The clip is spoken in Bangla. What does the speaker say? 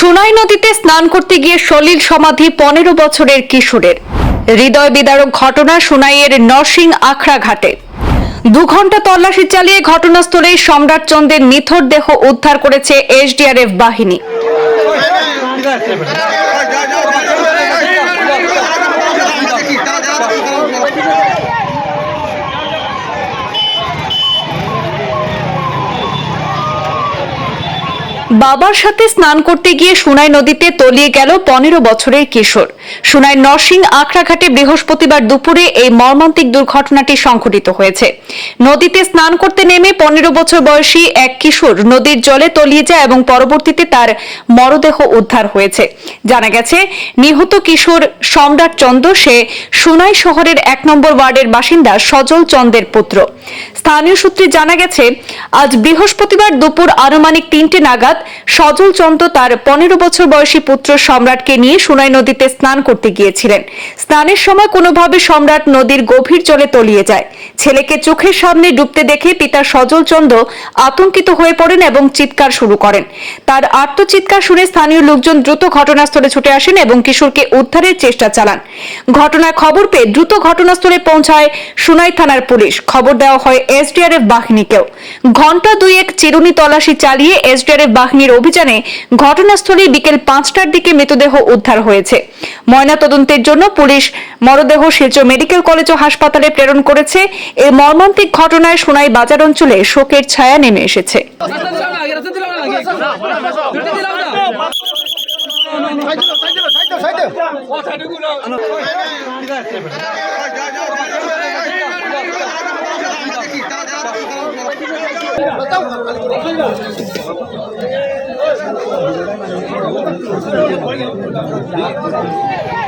সুনাই নদীতে স্নান করতে গিয়ে সলিল সমাধি পনেরো বছরের কিশোরের হৃদয় বিদারক ঘটনা সোনাইয়ের নরসিং আখড়া ঘাটে দু ঘণ্টা তল্লাশি চালিয়ে ঘটনাস্থলেই সম্রাট চন্দ্রের নিথর দেহ উদ্ধার করেছে এসডিআরএফ বাহিনী বাবার সাথে স্নান করতে গিয়ে সুনাই নদীতে তলিয়ে গেল পনেরো বছরের কিশোর। সুনাই নরসিং আখড়াঘাটে বৃহস্পতিবার দুপুরে এই মর্মান্তিক দুর্ঘটনাটি সংঘটিত হয়েছে। নদীতে স্নান করতে নেমে পনেরো বছর বয়সী এক কিশোর নদীর জলে তলিয়ে যায় এবং পরবর্তীতে তার মরদেহ উদ্ধার হয়েছে। জানা গেছে, নিহত কিশোর সম্রাট চন্দ্র, সে সুনাই শহরের এক নম্বর ওয়ার্ডের বাসিন্দা সজল চন্দ্রের পুত্র। স্থানীয় সূত্রে জানা গেছে, আজ বৃহস্পতিবার দুপুর আনুমানিক তিনটে নাগাদ সজল চন্দ্র তার পনেরো বছর বয়সী পুত্র সম্রাটকে নিয়ে সুনাই নদীতে স্নান করতে গিয়েছিলেন। স্নানের সময় কোনোভাবে সম্রাট নদীর গভীর জলে তলিয়ে যায়। ছেলেকে চোখের সামনে ডুবতে দেখে পিতা সজল চন্দ্র আতঙ্কিত হয়ে পড়েন এবং চিৎকার শুরু করেন। তার আত্মচিৎকার শুনে স্থানীয় লোকজন দ্রুত ঘটনাস্থলে ছুটে আসেন এবং কিশোরকে উদ্ধারের চেষ্টা চালান। ঘটনার খবর পেয়ে দ্রুত ঘটনাস্থলে পৌঁছায় সুনাই থানার পুলিশ। খবর দেওয়া হয় এসডিআরএফ বাহিনীকেও। ঘণ্টা দুয়েক চিরুনি তল্লাশি চালিয়ে এসডিআরএফ বাহিনীর অভিযানে ঘটনাস্থলে বিকেল পাঁচটার দিকে মৃতদেহ উদ্ধার হয়েছে। ময়নাতদন্তের জন্য পুলিশ মরদেহ শিলচর মেডিকেল কলেজ ও হাসপাতালে প্রেরণ করেছে। এই মর্মান্তিক ঘটনায় সোনাই বাজার অঞ্চলে শোকের ছায়া নেমে এসেছে। দিলাম না আগে দুটো দিলাম না ও সাইডে গুলো Thank